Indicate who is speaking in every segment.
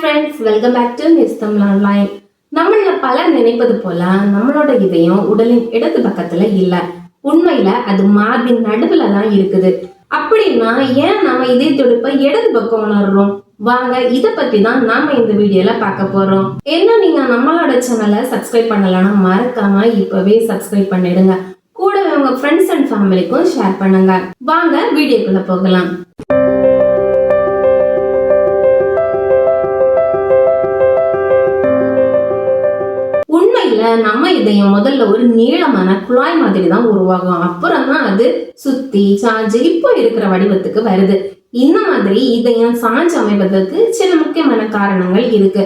Speaker 1: Friends welcome back to news Tamil online நம்மள பலர் நினைப்பது போல நம்மளோட இதயம் உடலின் இடது பக்கத்துல இல்ல. உண்மையில அது மார்பின் நடுவுல தான் இருக்குது. அப்படின்னா ஏன் நம்ம இதய துடிப்பை இடது பக்கம் உணர்றோம்? வாங்க இத பத்தி தான் நாம இந்த வீடியோல பார்க்க போறோம். என்ன நீங்க நம்மளோட சேனலை சப்ஸ்கிரைப் பண்ணலன்னா மறக்காம இப்பவே சப்ஸ்கிரைப் பண்ணிடுங்க. கூடவே உங்க ஃப்ரெண்ட்ஸ் அண்ட் ஃபேமிலிக்கும் ஷேர் பண்ணுங்க. வாங்க வீடியோக்குள்ள போகலாம். உண்மையில நம்ம இதயம் முதல்ல ஒரு நீளமான குழாய் மாதிரி தான் உருவாகும். அப்புறம் தான் அது சுத்தி சாஞ்சு இப்போ இருக்கிற வடிவத்துக்கு வருது. இந்த மாதிரி இதயம் சாஞ்சு அமைவதற்கு சில முக்கியமான காரணங்கள் இருக்கு.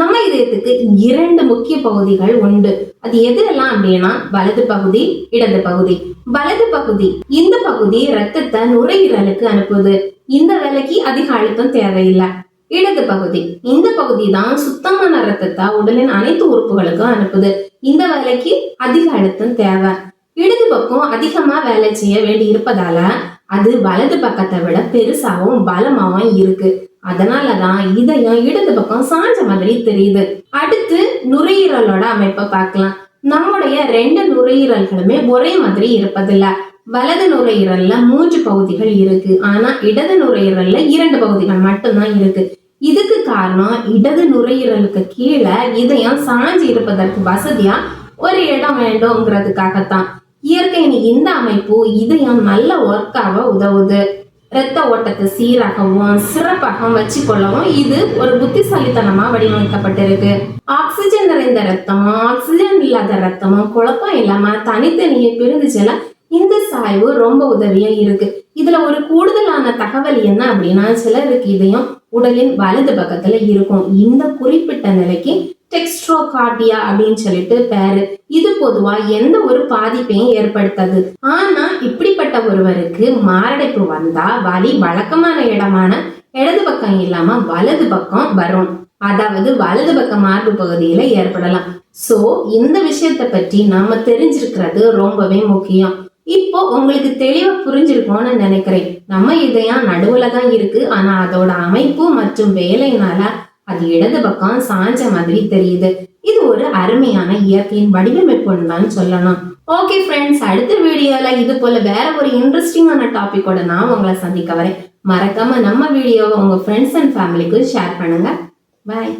Speaker 1: நம்ம இதயத்துக்கு இரண்டு முக்கிய பகுதிகள் உண்டு. அது எது எல்லாம் அப்படின்னா வலது பகுதி இடது பகுதி. வலது பகுதி இந்த பகுதி ரத்தத்தை நுரையீரலுக்கு அனுப்புது. இந்த வேலைக்கு அதிக அழுத்தம் தேவையில்லை. இடது பகுதி. இந்த பகுதி தான் சுத்தமான ரத்தத்தை உடலின் அனைத்து உறுப்புகளுக்கும் அனுப்புது. இந்த வேலைக்கு அதிக அழுத்தம் தேவை. இடது பக்கம் அதிகமா வேலை செய்ய வேண்டி இருப்பதால அது வலது பக்கத்தை விட பெருசாவும் பலமாவும் இருக்கு. அதனாலதான் இதயம் இடது பக்கம் சாஞ்ச மாதிரி தெரியுது. அடுத்து நுரையீரலோட அமைப்பை பார்க்கலாம். நம்முடைய ரெண்டு நுரையீரல்களுமே ஒரே மாதிரி இருப்பதில்ல. வலது நுரையீரல்ல மூன்று பகுதிகள் இருக்கு. ஆனா இடது நுரையீரல்ல இரண்டு பகுதிகள் மட்டும்தான் இருக்கு. இதுக்கு காரணம் இடது நுரையீரலுக்கு கீழே இதயம் சாஞ்சு இருப்பதற்கு வசதியா ஒரு இடம் வேண்டும்ங்கிறதுக்காகத்தான். இயற்கையின் இந்த அமைப்பு இதயம் நல்ல ஒர்க்காக உதவுது. இரத்த ஓட்டத்தை சீராகவும் சிறப்பாகவும் வச்சுக்கொள்ளவும் இது ஒரு புத்திசாலித்தனமா வடிவமைக்கப்பட்டிருக்கு. ஆக்சிஜன் நிறைந்த ரத்தமும் ஆக்சிஜன் இல்லாத ரத்தமும் குழப்பம் இல்லாம தனித்தனியே பிரிந்துச்சுல இந்த சாய்வு ரொம்ப உதவியா இருக்கு. இதுல ஒரு கூடுதலான தகவல் என்ன அப்படின்னா சிலருக்கு இதயம் உடலின் வலது பக்கத்துல இருக்கும். இந்த குறிப்பிட்ட நிலைக்கு டெக்ஸ்ட்ரோகார்டியா அப்படின்னு சொல்லிட்டு பேரு. இது பொதுவா எந்த ஒரு பாதிப்பையும் ஏற்படுத்தாது. ஆனா இப்படிப்பட்ட ஒருவருக்கு மாரடைப்பு வந்தா வலி வழக்கமான இடமான இடது பக்கம் இல்லாம வலது பக்கம் வரும். அதாவது வலது பக்க மார்பு பகுதியில ஏற்படலாம். சோ இந்த விஷயத்தை பற்றி நாம தெரிஞ்சிருக்கிறது ரொம்பவே முக்கியம். இப்போ உங்களுக்கு தெளிவா புரிஞ்சிருக்கும்னு நினைக்கிறேன். நம்ம இதயம் நடுவுல தான் இருக்கு. ஆனா அதோட அமைப்பு மற்றும் வேலையினால அது இடது பக்கம் சாஞ்ச மாதிரி தெரியுது. இது ஒரு அருமையான இயற்கையின் வடிவமைப்புன்னு தான் சொல்லணும். ஓகே ஃப்ரெண்ட்ஸ் அடுத்த வீடியோல இது போல வேற ஒரு இன்ட்ரெஸ்டிங்கான டாபிக்கோட நான் உங்களை சந்திக்க வரேன். மறக்காம நம்ம வீடியோவை உங்க ஃப்ரெண்ட்ஸ் அண்ட் ஃபேமிலிக்கு ஷேர் பண்ணுங்க. பாய்